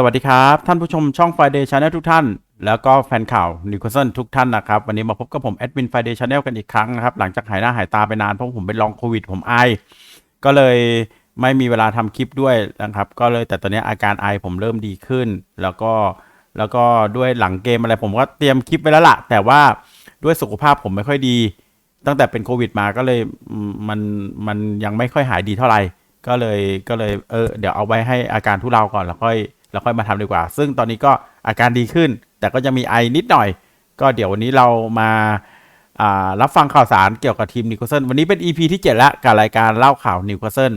สวัสดีครับ ท่านผู้ชมช่อง Friday Channel ทุกท่าน แล้วก็แฟนข่าวนิวคาสเซิลทุกท่านนะครับ วันนี้มาพบกับผมแอดมิน Friday Channel กันอีกครั้งนะครับ หลังจากหายหน้าหายตาไปนาน เพราะผมเป็นลองโควิดผมไอ ก็เลยไม่มีเวลาทำคลิปด้วยนะครับ ก็เลยแต่ตอนนี้อาการไอผมเริ่มดีขึ้น แล้วก็แล้วก็ด้วยหลังเกมอะไรผมก็เตรียมคลิปไว้แล้วล่ะแต่ว่าด้วยสุขภาพผมไม่ค่อยดี ตั้งแต่เป็นโควิดมาก็เลยมมันมันยังไม่ค่อยหายดีเท่าไหร่ก็เลยก็เลยเออเดี๋ยวเอาไว้ให้อาการทุเลาก่อนแล้วค่อย แล้วค่อยมาทำดีกว่า ซึ่งตอนนี้ก็อาการดีขึ้น แต่ก็จะมีไอนิดหน่อย ก็เดี๋ยววันนี้เรามาารับฟังข่าวสารเกี่ยวกับทีมนิวคาสเซิลวันนี้เป็น EP ที่7ล้วกับรายการเล่าข่าวนิวคาสเซิล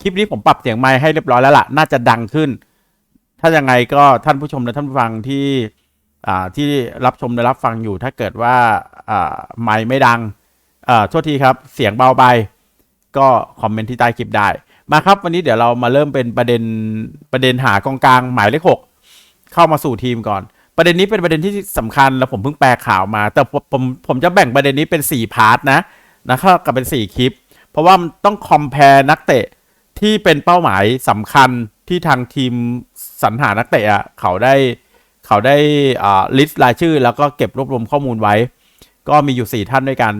คลิปนี้ผมปรับเสียงไมค์ให้เรียบร้อยแล้วล่ะ น่าจะดังขึ้น ถ้ายังไงก็ท่านผู้ชมและท่านผู้ฟังที่ที่รับชมและรับฟังอยู่ ถ้าเกิดว่าไมค์ไม่ดังโทษทีครับ เสียงเบาไปก็คอมเมนต์ที่ใต้คลิปได้ มาครับวันนี้เดี๋ยวเรามาเริ่มเป็นประเด็นประเด็นหากองกลางหมายเลขหกเข้ามาสู่ทีมก่อน ประเด็นนี้เป็นประเด็นที่สำคัญแล้วผมเพิ่งแปลข่าวมา แต่ผมผมจะแบ่งประเด็นนี้เป็น 4 พาร์ทนะนะครับกับเป็น 4 คลิป เพราะว่ามันต้องคอมเพลนักเตะที่เป็นเป้าหมายสำคัญที่ทางทีมสรรหานักเตะอะเขาได้เขาได้อ่าลิสต์รายชื่อ แล้วก็เก็บรวบรวมข้อมูลไว้ ก็มีอยู่ 4 ท่านด้วยกัน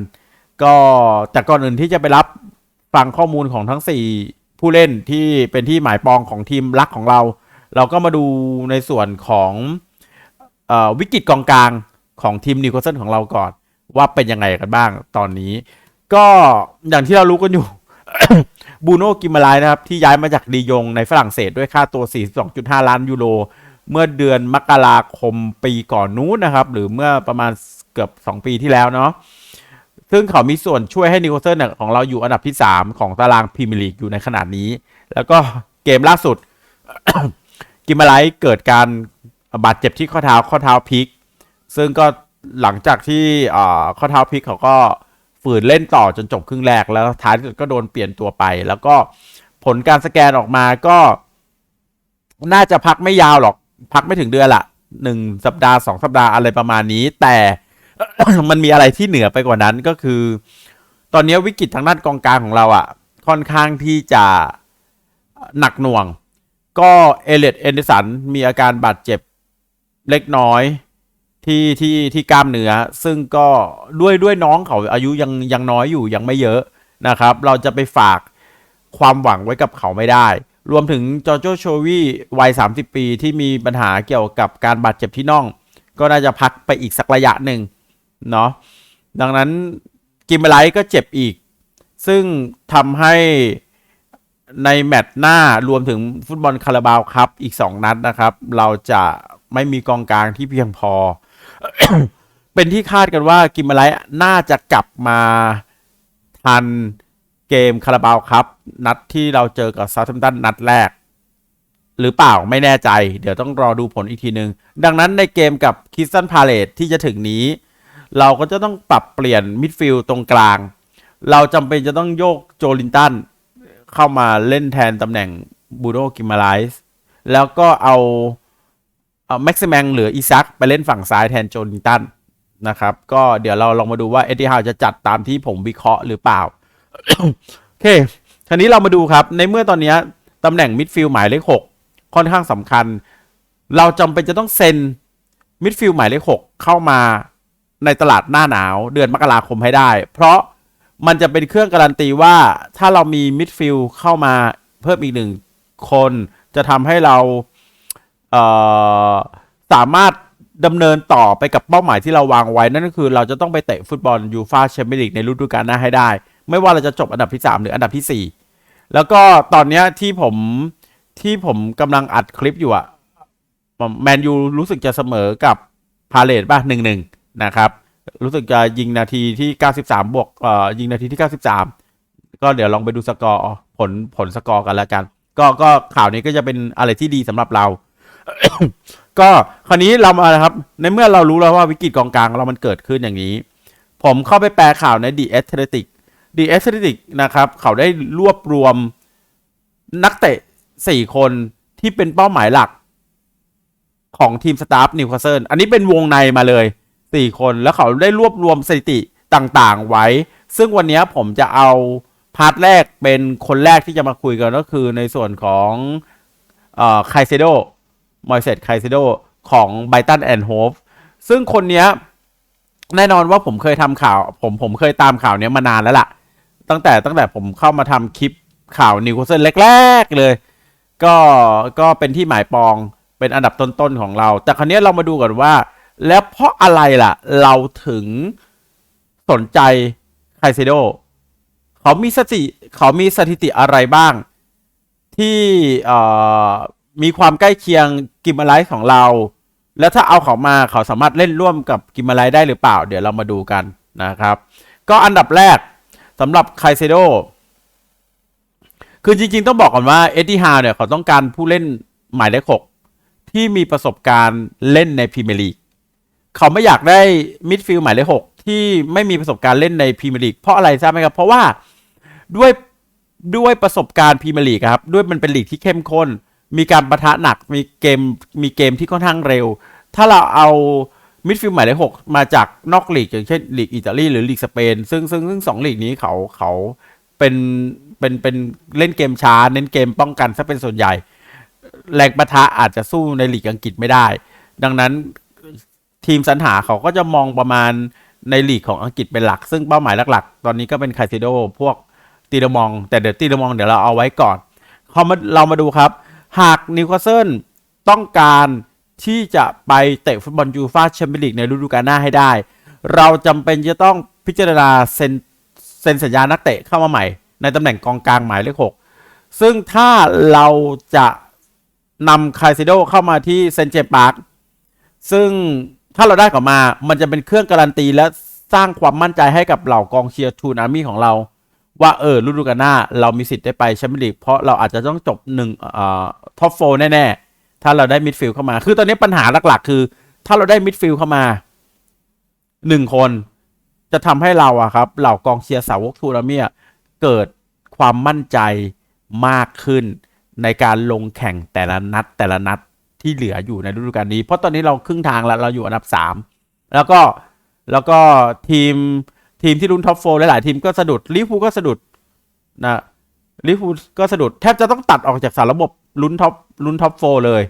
ก็แต่ก่อนอื่นที่จะไปรับฟังข้อมูลของทั้ง 4 ผู้เล่นที่เป็นที่หมายปองของทีมรักของเรา เราก็มาดูในส่วนของอวิกฤตกองกลางของทีมนิวคาสเซิลของเราก่อน ว่าเป็นยังไงกันบ้างตอนนี้ ก็อย่างที่เรารู้กันอยู่บูโน่กิมาลายนะครับ ที่ย้ายมาจากดียงในฝรั่งเศสด้วยค่าตัว 42.5 ล้านยูโร เมื่อเดือนมกราคมปีก่อนนู้นนะครับ หรือเมื่อประมาณเกือบ 2 ปีที่แล้วเนาะ ซึ่งเขามีส่วนช่วยให้นิวคาสเซิลเนี่ยของเราอยู่อันดับที่ 3 ของตารางพรีเมียร์ลีกอยู่ในขนาดนี้ แล้วก็เกมล่าสุด กิมาไลท์เกิดการบาดเจ็บที่ข้อเท้าข้อเท้าพลิก ซึ่งก็หลังจากที่ข้อเท้าพลิกเขาก็ฝืนเล่นต่อจนจบครึ่งแรกแล้วท้ายสุดก็โดนเปลี่ยนตัวไป แล้วก็ผลการสแกนออกมาก็ น่าจะพักไม่ยาวหรอก พักไม่ถึงเดือนละหนึ่งสัปดาห์สองสัปดาห์อะไรประมาณนี้ แต่ มันมีอะไรที่เหนือไปกว่านั้นก็คือ ตอนนี้วิกฤตทางด้านกองกลางของเราอะ่ะ ค่อนข้างที่จะหนักหน่วง ก็เอเลดเอนเดสันมีอาการบาดเจ็บเล็กน้อยที่ที่ที่กล้ามเนื้อ ซึ่งก็ด้วยด้วยน้องเขาอายุยังยังน้อยอยู่ยังไม่เยอะนะครับ เราจะไปฝากความหวังไว้กับเขาไม่ได้ รวมถึงจอร์โจโชวีวัย 30 ปีที่มีปัญหาเกี่ยวกับการบาดเจ็บที่น่อง ก็น่าจะพักไปอีกสักระยะหนึ่ง เนาะดังนั้นกิมเบไลท์ก็เจ็บอีก ซึ่งทำให้ในแมตช์หน้ารวมถึงฟุตบอลคาราบาวครับอีก 2 นัดนะครับ เราจะไม่มีกองกลางที่เพียงพอ เป็นที่คาดกันว่ากิมเบไลท์น่าจะกลับมาทันเกมคาราบาวครับ นัดที่เราเจอกับซา u ์ h มตันนัดแรก หรือเปล่าไม่แน่ใจ เดี๋ยวต้องรอดูผลอีกทีนึงดังนั้นในเกมกับคิสตันพาเลตที่จะถึงนี้ เราก็จะต้องปรับเปลี่ยนมิดฟิลด์ตรงกลาง เราจำเป็นจะต้องโยกโจลินตันเข้ามาเล่นแทนตำแหน่งบูโนกิมาไลส์แล้วก็เอาเอาแม็กซิแมงหรืออีซักไปเล่นฝั่งซ้ายแทนโจลินตันนะครับ ก็เดี๋ยวเราลองมาดูว่าเอ็ดดี้ฮาวจะจัดตามที่ผมวิเคราะห์หรือเปล่า โอเคทีนี้เรามาดูครับ ในเมื่อตอนนี้ตำแหน่งมิดฟิลด์หมายเลขหกค่อนข้างสำคัญ เราจำเป็นจะต้องเซ็นมิดฟิลด์หมายเลขหกเข้ามา ในตลาดหน้าหนาวเดือนมกราคมให้ได้ เพราะมันจะเป็นเครื่องการันตีว่าถ้าเรามีมิดฟิลด์เข้ามาเพิ่มอีกหนึ่งคนจะทำให้เราเสามารถดำเนินต่อไปกับเป้าหมายที่เราวางไว้ นั่นก็คือเราจะต้องไปเตะฟุตบอลยูฟาแชมเปี้ยนลีกในฤดูกาลหน้าให้ได้ ไม่ว่าเราจะจบอันดับที่ 3 หรืออันดับทีสี่4 แล้วก็ตอนนี้ที่ผมที่ผมกำลังอัดคลิปอยู่อะแมนยูรู้สึกจะเสมอกับพาเลตป่ะหนึ่งหนึ่งนะครับ รู้สึกจะยิงนาทีที่ 93 บวกเอ่อยิงนาทีที่ 93 ก็เดี๋ยวลองไปดูสกอร์ผลผลสกอร์กันแล้วกัน ก็ก็ข่าวนี้ก็จะเป็นอะไรที่ดีสำหรับเรา ก็คราวนี้เรามานะครับ ในเมื่อเรารู้แล้วว่าวิกฤตกองกลางเรามันเกิดขึ้นอย่างนี้ ผมเข้าไปแปลข่าวใน The Athletic The Athletic นะครับ เขาได้รวบรวมนักเตะ 4 คนที่เป็นเป้าหมายหลักของทีมสตาฟนิวคาสเซิลอันนี้เป็นวงในมาเลย 4 คนแล้วเขาได้รวบรวมสถิติต่างๆไว้ ซึ่งวันนี้ผมจะเอาพาร์ทแรกเป็นคนแรกที่จะมาคุยกันก็คือในส่วนของไคเซโดมอยเซตไคเซโดของไบตันแอนด์โฮฟซึ่งคนนี้แน่นอนว่าผมเคยทำข่าว ผมผมเคยตามข่าวนี้มานานแล้วล่ะ ตั้งแต่ตั้งแต่ผมเข้ามาทำคลิปข่าวนิวคาสเซิลแรก ๆ เลย ก็ก็เป็นที่หมายปองเป็นอันดับต้น ๆ ของเรา แต่คราวนี้เรามาดูกันว่า แล้วเพราะอะไรล่ะ เราถึงสนใจไคเซโดเขามีสถิเขามีสถิติอะไรบ้าง ที่มีความใกล้เคียงกิมไลท์ของเรา แล้วถ้าเอาเขามาเขาสามารถเล่นร่วมกับกิมไลท์ได้หรือเปล่า เดี๋ยวเรามาดูกันนะครับ ก็อันดับแรกสำหรับไคเซโดคือจริง ๆ ต้องบอกก่อนว่าเอ็ดดี้ฮาวเนี่ยเขาต้องการผู้เล่นหมายเลขหกที่มีประสบการณ์เล่นในพรีเมียร์ลีก เขาไม่อยากได้มิดฟิลด์หมายเลขหกที่ไม่มีประสบการณ์เล่นในพรีเมียร์ลีกเพราะอะไรทราบไหมครับ เพราะว่าด้วยด้วยประสบการณ์พรีเมียร์ลีกครับ ด้วยมันเป็นลีกที่เข้มข้น มีการประทะหนักมีเกมมีเกมที่ค่อนข้างเร็ว ถ้าเราเอามิดฟิลด์หมายเลขหกมาจากนอกลีกอย่างเช่นลีกอิตาลีหรือลีกสเปนซึ่งซึ่งซึ่งสองลีกนี้เขาเขาเป็นเป็นเป็นเล่นเกมช้า เน้นเกมป้องกันซะเป็นส่วนใหญ่ แรงประทะอาจจะสู้ในลีกอังกฤษไม่ได้ ดังนั้น ทีมสรรหาเขาก็จะมองประมาณในลีกของอังกฤษเป็นหลัก ซึ่งเป้าหมายหลักๆ ตอนนี้ก็เป็นคาซิโดพวกตีดมอง แต่เดี๋ยวตีดมองเดี๋ยวเราเอาไว้ก่อนพอมาเรามาดูครับ หากนิวคาสเซิลต้องการที่จะไปเตะฟุตบอลยูฟ่าแชมเปี้ยนลีกในฤดูกาลหน้าให้ได้ เราจำเป็นจะต้องพิจารณาเซ็นเซ็นสัญญานักเตะเข้ามาใหม่ ในตำแหน่งกองกลางหมายเลขหกซึ่งถ้าเราจะนำคาซิโดเข้ามาที่เซนเจปาร์คซึ่ง ถ้าเราได้กลับมา มันจะเป็นเครื่องการันตีและสร้างความมั่นใจให้กับเหล่ากองเชียร์ทูนามี่ของเรา ว่าเออฤดูกาลหน้า เรามีสิทธิ์ได้ไปแชมเปี้ยนลีกเพราะเราอาจจะต้องจบหนึ่งเอ่อท็อปโฟแน่ๆ ถ้าเราได้มิดฟิลด์เข้ามา คือตอนนี้ปัญหาหลักๆ คือ ถ้าเราได้มิดฟิลด์เข้ามาหนึ่งคนจะทำให้เราอะครับเหล่ากองเชียร์สาวกทูนามี่เกิดความมั่นใจมากขึ้นในการลงแข่งแต่ละนัดแต่ละนัด ที่เหลืออยู่ในฤดูกาลนี้ เพราะตอนนี้เราครึ่งทางแล้วเราอยู่อันดับสามแล้วก็แล้วก็ทีมทีมที่ลุ้นท็อปโฟหลายๆทีมก็สะดุดลิเวอร์พูก็สะดุดนะลิเวอร์พูก็สะดุดแทบจะต้องตัดออกจากสารระบบลุ้นท็อปลุ้นท็อปโฟเลย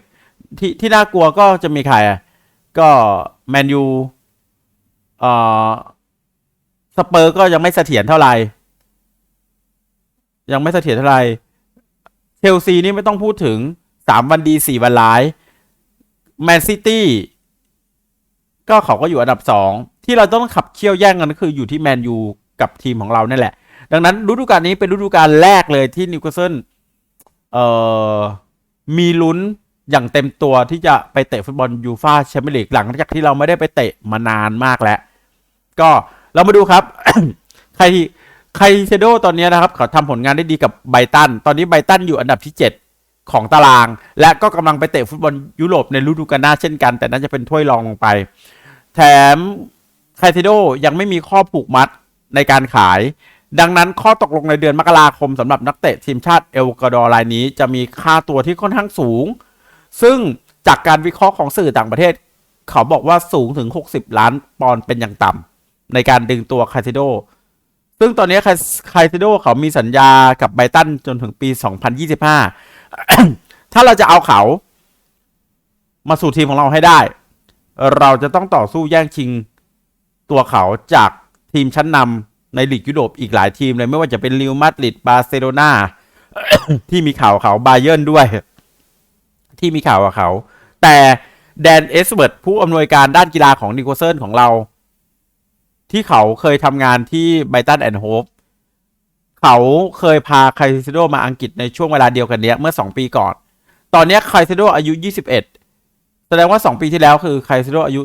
ที่ที่น่ากลัวก็จะมีใครก็แมนยูเอ่อสเปอร์ก็ยังไม่เสถียรเท่าไหร่ยังไม่เสถียรเท่าไหร่เชลซีนี่ไม่ต้องพูดถึง สามวันดีสี่วันร้ายแมนซิตี้ก็เขาก็อยู่อันดับสองที่เราต้องขับเคี่ยวแย่งกันก็คืออยู่ที่แมนยูกับทีมของเรานั่นแหละ ดังนั้นฤดูกาลนี้เป็นฤดูกาลแรกเลยที่นิวคาสเซิลเอ่อมีลุ้นอย่างเต็มตัวที่จะไปเตะฟุตบอลยูฟาแชมเปี้ยนลีกหลังจากที่เราไม่ได้ไปเตะมานานมากแล้ว ก็เรามาดูครับ ใครใครเชโดตอนนี้นะครับ เขาทำผลงานได้ดีกับไบตัน ตอนนี้ไบตันอยู่อันดับที่ 7 ของตาราง และก็กำลังไปเตะฟุตบอลยุโรปในฤดูกาลหน้าเช่นกัน แต่น่าจะเป็นถ้วยรองลงไป แถมไคเทโดยังไม่มีข้อผูกมัดในการขาย ดังนั้นข้อตกลงในเดือนมกราคมสำหรับนักเตะทีมชาติเอลกวาดอร์รายนี้ จะมีค่าตัวที่ค่อนข้างสูง ซึ่งจากการวิเคราะห์ของสื่อต่างประเทศ เขาบอกว่าสูงถึง 60 ล้านปอนด์เป็นอย่างต่ำในการดึงตัวไคเทโดซึ่งตอนนี้ไคเทโดเขามีสัญญากับไบตันจนถึงปี 2025 ถ้าเราจะเอาเขา มาสู่ทีมของเราให้ได้ เราจะต้องต่อสู้แย่งชิงตัวเขาจากทีมชั้นนำในลีกยุโรปอีกหลายทีมเลย ไม่ว่าจะเป็นริวมาดริดบาร์เซโลนาที่มีข่าวเขาบาเยิร์นด้วย ที่มีข่าวกับเขา แต่แดนเอสเบิร์ตผู้อำนวยการด้านกีฬาของนิโคเซิลของเรา ที่เขาเคยทำงานที่ไบตันแอนด์โฮป เขาเคยพาไคซิโดมาอังกฤษในช่วงเวลาเดียวกันเนี้ยเมื่อ 2 ปีก่อน ตอนเนี้ยไคซิโดอายุ 21 แสดงว่า 2 ปีที่แล้วคือไคซิโดอายุ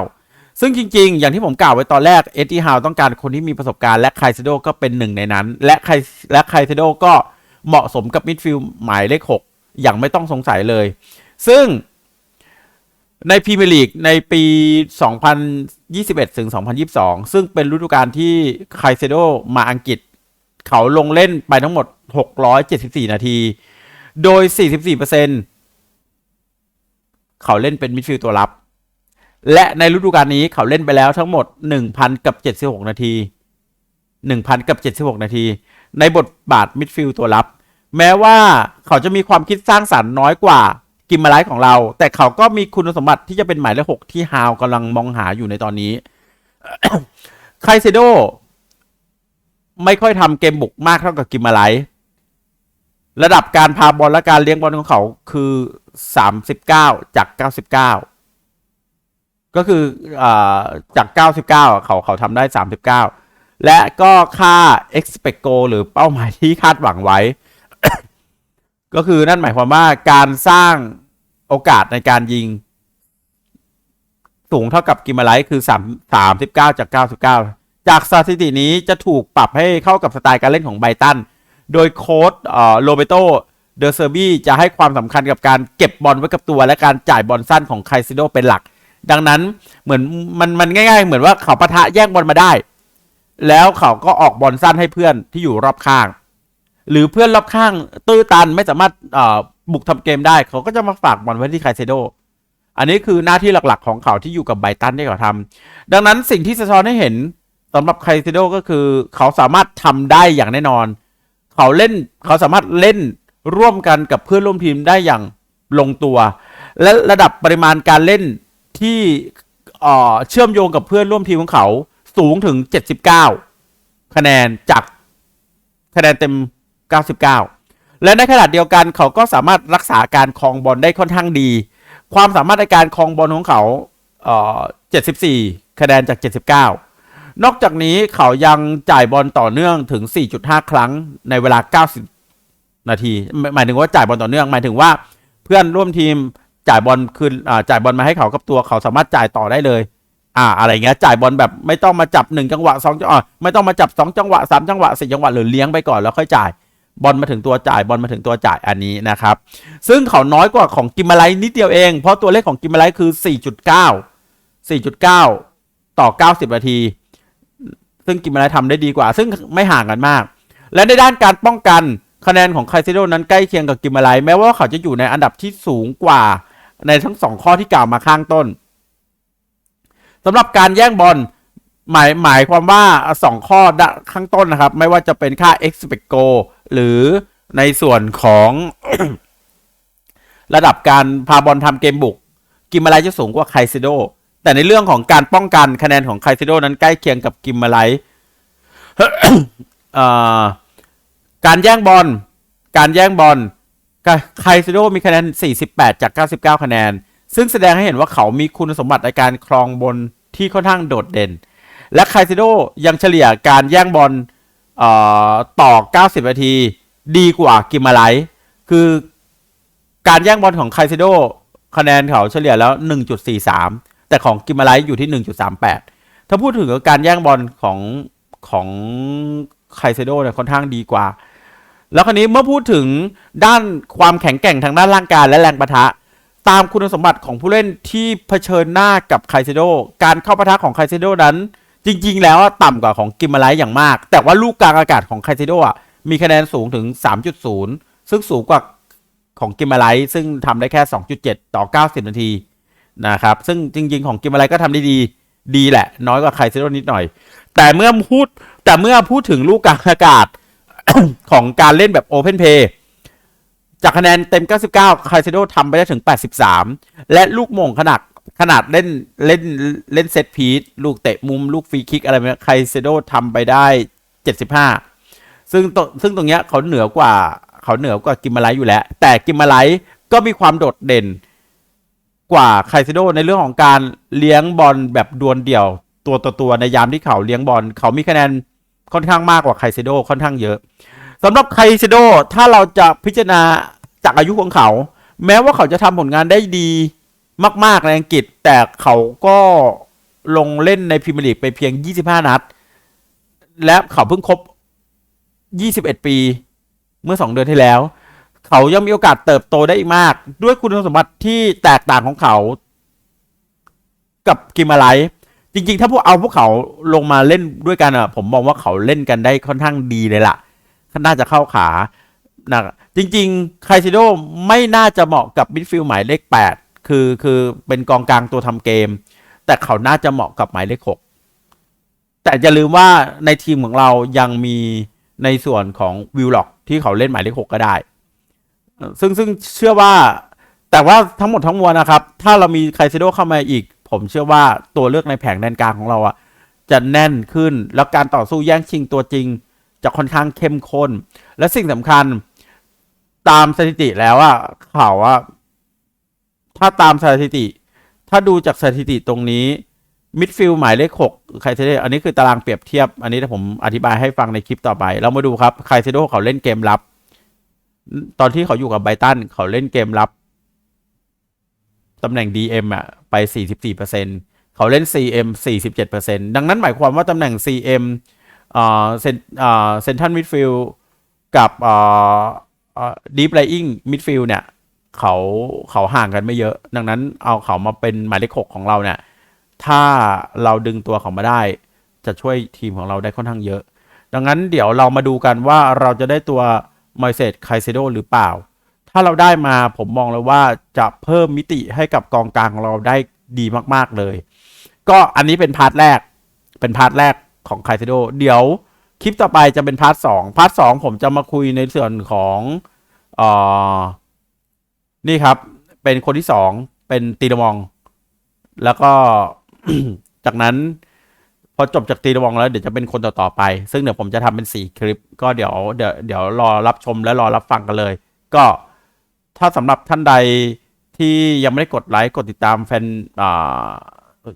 19 ซึ่งจริง ๆ อย่างที่ผมกล่าวไว้ตอนแรกเอ็ดดี้ฮาวต้องการคนที่มีประสบการณ์และไคซิโดก็เป็นหนึ่งในนั้น และไคและไคซิโดก็เหมาะสมกับมิดฟิลด์หมายเลข 6 อย่างไม่ต้องสงสัยเลย ซึ่งในพรีเมียร์ลีกในปี 2021 ถึง 2022 ซึ่งเป็นฤดูกาลที่ไคเซโดมาอังกฤษ เขาลงเล่นไปทั้งหมด 674 นาที โดย 44%เขาเล่นเป็นมิดฟิลด์ตัวรับ และในฤดูกาลนี้เขาเล่นไปแล้วทั้งหมด 1,000 กับ 76 นาที 1,000 กับ 76 นาที ในบทบาทมิดฟิลด์ตัวรับ แม้ว่าเขาจะมีความคิดสร้างสรรค์น้อยกว่ากิมมาไลท์ของเรา แต่เขาก็มีคุณสมบัติที่จะเป็นหมายเลขหกที่ฮาวกำลังมองหาอยู่ในตอนนี้ไคเซโด ไม่ค่อยทำเกมบุกมากเท่ากับกิมมาไลท์ระดับการพาบอลและการเลี้ยงบอลของเขาคือสามสิบเก้าจากเก้าสิบเก้าก็คืออจากเก้าสิบเก้าเขาเขาทำได้สามสิบเก้าและก็ค่า expect goal หรือเป้าหมายที่คาดหวังไว้ ก็คือนั่นหมายความว่าการสร้างโอกาสในการยิง สูงเท่ากับกิมมาไลท์คือ 3 39 จาก 99 จากสถิตินี้จะถูกปรับให้เข้ากับสไตล์การเล่นของไบตัน โดยโค้ดโรเบโตเดอเซอร์บีจะให้ความสำคัญกับการเก็บบอลไว้กับตัว และการจ่ายบอลสั้นของไคซิโดเป็นหลัก ดังนั้นเหมือนมันมันง่าย ๆ เหมือนว่าเขาปะทะแย่งบอลมาได้ แล้วเขาก็ออกบอลสั้นให้เพื่อนที่อยู่รอบข้าง หรือเพื่อนรอบข้างตื้อตันไม่สามารถบุกทำเกมได้ เขาก็จะมาฝากบอลไว้ที่ไคเซโดอันนี้คือหน้าที่หลักๆ ของเขาที่อยู่กับไบตันที่เขาทำดังนั้นสิ่งที่สะท้อนให้เห็น สำหรับไคเซโดก็คือเขาสามารถทำได้อย่างแน่นอน เขาเล่นเขาสามารถเล่นร่วมกันกับเพื่อนร่วมทีมได้อย่างลงตัว และระดับปริมาณการเล่นที่เอ่อเชื่อมโยงกับเพื่อนร่วมทีมของเขาสูงถึง 79 คะแนนจากคะแนนเต็ม 99 และในขณะเดียวกันเขาก็สามารถรักษาการครองบอลได้ค่อนข้างดี ความสามารถในการครองบอลของเขาเอ่อ74 คะแนนจาก 79 นอกจากนี้เขายังจ่ายบอลต่อเนื่องถึง 4.5 ครั้งในเวลา 90 นาทีหมายหมายถึงว่าจ่ายบอลต่อเนื่อง หมายถึงว่าเพื่อนร่วมทีมจ่ายบอลคืนอ่าจ่ายบอลมาให้เขากับตัวเขาสามารถจ่ายต่อได้เลย อ่า อะไรเงี้ย จ่ายบอลแบบไม่ต้องมาจับหนึ่งจังหวะสองจังหวะไม่ต้องมาจับสองจังหวะสามจังหวะสี่จังหวะ หรือเลี้ยงไปก่อนแล้วค่อยจ่าย บอลมาถึงตัวจ่าย บอลมาถึงตัวจ่ายอันนี้นะครับ ซึ่งเขาน้อยกว่าของกิมมาไลนิดเดียวเอง เพราะตัวเลขของกิมมาไลคือ 4.9 4.9 ต่อ 90 นาที ซึ่งกิมมาไลทำได้ดีกว่า ซึ่งไม่ห่างกันมาก และในด้านการป้องกันคะแนนของไคเซโดนั้นใกล้เคียงกับกิมมาไลแม้ว่าเขาจะอยู่ในอันดับที่สูงกว่าในทั้งสองข้อที่กล่าวมาข้างต้นสำหรับการแย่งบอลหมายหมายความว่าสองข้อข้างต้นนะครับ ไม่ว่าจะเป็นค่า expect goal หรือในส่วนของระดับการพาบอลทำเกมบุก กิมมาไลจะสูงกว่าไคเซโด แต่ในเรื่องของการป้องกันคะแนนของไคเซโดนั้นใกล้เคียงกับกิมมาไลการแย่งบอล การแย่งบอลไคเซโดมีคะแนน 48 จาก 99 คะแนน ซึ่งแสดงให้เห็นว่าเขามีคุณสมบัติในการครองบอลที่ค่อนข้างโดดเด่น และไคเซโดยังเฉลี่ยการแย่งบอลต่อ 90 นาที ดีกว่ากิมมาไลคือการแย่งบอลของไคเซโดคะแนนเขาเฉลี่ยแล้ว 1.43 แต่ของกิมมาไลอยู่ที่ 1.38 ถ้าพูดถึงการแย่งบอลของของไคเซโดเนี่ยค่อนข้างดีกว่า แล้วคราวนี้เมื่อพูดถึงด้านความแข็งแกร่งทางด้านร่างกายและแรงประทะ ตามคุณสมบัติของผู้เล่นที่เผชิญหน้ากับไคเซโดการเข้าปะทะของไคเซโดนั้น จริง ๆ แล้วต่ำกว่าของกิมมาไลอย่างมาก แต่ว่าลูกกลางอากาศของไคเซโดอะมีคะแนนสูงถึง 3.0 ซึ่งสูงกว่าของกิมมาไลซึ่งทำได้แค่ 2.7 ต่อ 90 นาที นะครับ ซึ่งจริง ๆ ของกิมมาไลก็ทำได้ดี ดีแหละ น้อยกว่าไคเซโดนิดหน่อย แต่เมื่อพูดแต่เมื่อพูดถึงลูกกลางอากาศของการเล่นแบบ Open Play จากคะแนนเต็ม 99ไคเซโดทำไปได้ถึง 83 และลูกมงขนาดขนาดเล่นเล่นเล่นเซตพีซลูกเตะมุมลูกฟรีคิกอะไรแบบนี้ไคเซโดทำไปได้ 75 ซึ่งตรงซึ่งตรงเนี้ยเขาเหนือกว่า เขาเหนือกว่ากิมมาไลอยู่แล้ว แต่กิมมาไลก็มีความโดดเด่น กว่าไคเซโดในเรื่องของการเลี้ยงบอลแบบดวลเดี่ยว ตัวต่อตัวในยามที่เขาเลี้ยงบอลเขามีคะแนนค่อนข้างมากกว่าไคเซโดค่อนข้างเยอะสำหรับไคเซโดถ้าเราจะพิจารณาจากอายุของเขา แม้ว่าเขาจะทำผลงานได้ดีมาก ๆ ในอังกฤษ แต่เขาก็ลงเล่นในพรีเมียร์ลีกไปเพียง 25 นัด และเขาเพิ่งครบ 21 ปีเมื่อ 2 เดือนที่แล้ว เขายังมีโอกาสเติบโตได้อีกมาก ด้วยคุณสมบัติที่แตกต่างของเขา กับกิมาไลจริง ๆ ถ้าพวกเอาพวกเขาลงมาเล่นด้วยกันอะ ผมมองว่าเขาเล่นกันได้ค่อนข้างดีเลยล่ะน่าจะเข้าขานะจริงๆไคซิโดไม่น่าจะเหมาะกับมิดฟิลด์หมายเลข 8 คือคือเป็นกองกลางตัวทำเกม แต่เขาน่าจะเหมาะกับหมายเลข 6 แต่อย่าลืมว่าในทีมของเรายังมีในส่วนของวิลล็อกที่เขาเล่นหมายเลข 6 ก็ได้ ซึ่งซึ่งเชื่อว่า แต่ว่าทั้งหมดทั้งมวลนะครับ ถ้าเรามีไคเซโดเข้ามาอีก ผมเชื่อว่าตัวเลือกในแผงแดนกลางของเราอะจะแน่นขึ้น แล้วการต่อสู้แย่งชิงตัวจริง จะค่อนข้างเข้มข้น และสิ่งสำคัญตามสถิติแล้วอะเขาอะถ้าตามสถิติ ถ้าดูจากสถิติตรงนี้มิดฟิลด์หมายเลขหกไคเซโดอันนี้คือตารางเปรียบเทียบ อันนี้ผมอธิบายให้ฟังในคลิปต่อไป เรามาดูครับไคเซโดเขาเล่นเกมรับ ตอนที่เขาอยู่กับไบตันเขาเล่นเกมรับตำแหน่ง DM อะไป 44%เขาเล่น CM 47%ดังนั้นหมายความว่าตำแหน่ง CM เอ่อเซนเอ่อเซนทันมิดฟิลกับเอ่อดีฟไลอิงมิดฟิลเนี่ยเขาเขาห่างกันไม่เยอะ ดังนั้นเอาเขามาเป็นหมายเลขหกของเราเนี่ย ถ้าเราดึงตัวเขามาได้ จะช่วยทีมของเราได้ค่อนข้างเยอะ ดังนั้นเดี๋ยวเรามาดูกันว่าเราจะได้ตัว มอยเซตไคเซโดหรือเปล่า ถ้าเราได้มาผมมองเลยว่าจะเพิ่มมิติให้กับกองกลางของเราได้ดีมากๆเลย ก็อันนี้เป็นพาร์ทแรก เป็นพาร์ทแรกของไคเซโดเดี๋ยวคลิปต่อไปจะเป็นพาร์ทสองพาร์ทสองผมจะมาคุยในส่วนของออนี่ครับ เป็นคนที่สองเป็นตีดมอง แล้วก็จากนั้น พอจบจากตีระวงแล้วเดี๋ยวจะเป็นคนต่อๆไป ซึ่งเดี๋ยวผมจะทำเป็นสี่คลิป ก็เดี๋ยวเดี๋ยวเดี๋ยวรอรับชมและรอรับฟังกันเลย ก็ถ้าสำหรับท่านใดที่ยังไม่ได้กดไลค์กดติดตามแฟน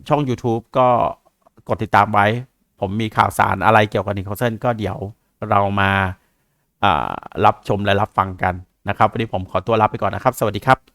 ช่อง YouTube ก็กดติดตามไว้ ผมมีข่าวสารอะไรเกี่ยวกับนิโคลเซนก็เดี๋ยวเรามาอ่ารับชมและรับฟังกันนะครับวันนี้ผมขอตัวลาไปก่อนนะครับ สวัสดีครับ